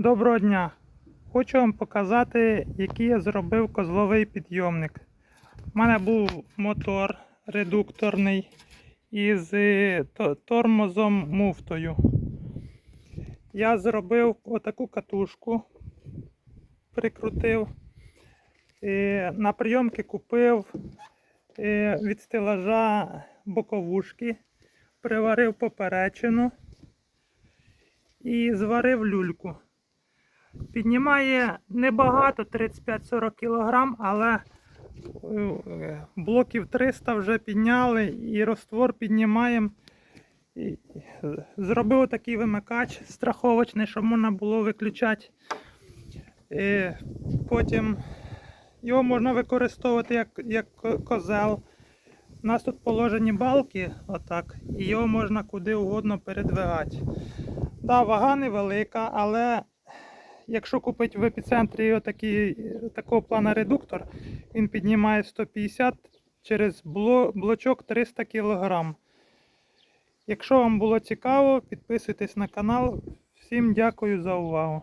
Доброго дня! Хочу вам показати, який я зробив козловий підйомник. У мене був мотор редукторний із е, тормозом муфтою. Я зробив отаку катушку, прикрутив. Е, На прийомки купив е, від стелажа боковушки, приварив поперечину і зварив люльку. Піднімає небагато, 35-40 кг, але е, блоків 300 вже підняли і роствор піднімаємо. І Зробив такий вимикач страховочний, щоб можна було виключати. Е, Потім його можна використовувати як, як козел. У нас тут положені балки, отак, і його можна куди угодно передвигати. Да, вага невелика, але якщо купити в епіцентрі отакий, такого плана редуктор, він піднімає 150 через блочок 300 кг. Якщо вам було цікаво, підписуйтесь на канал. Всім дякую за увагу.